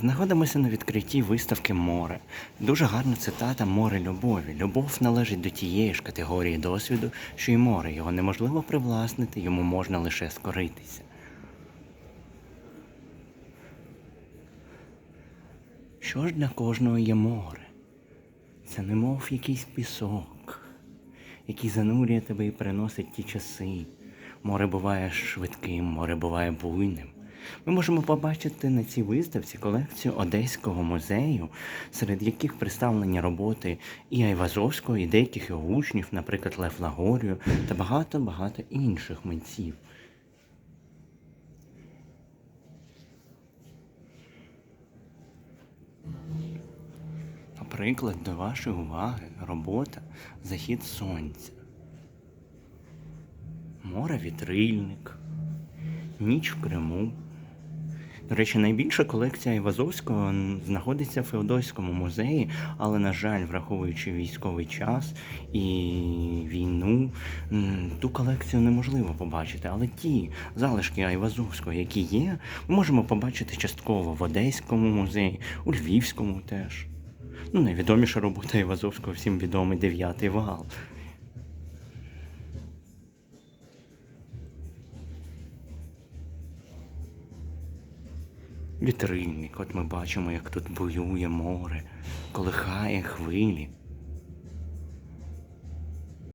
Знаходимося на відкритті виставки море. Дуже гарна цитата море любові. Любов належить до тієї ж категорії досвіду, що й море. Його неможливо привласнити, йому можна лише скоритися. Що ж для кожного є море? Це немов якийсь пісок, який занурює тебе і приносить ті часи. Море буває швидким, море буває буйним. Ми можемо побачити на цій виставці колекцію Одеського музею, серед яких представлені роботи і Айвазовського, і деяких його учнів, наприклад, Лев Лагорію та багато-багато інших митців. Наприклад, до вашої уваги робота Захід сонця. Море вітрильник, ніч в Криму. До речі, найбільша колекція Івазовського знаходиться в Феодосійському музеї, але, на жаль, враховуючи військовий час і війну, ту колекцію неможливо побачити. Але ті залишки Айвазовського, які є, ми можемо побачити частково в Одеському музеї, у Львівському теж. Ну, найвідоміша робота Івазовського всім відомий дев'ятий вал. Вітрильник, от ми бачимо, як тут буює море, колихає хвилі.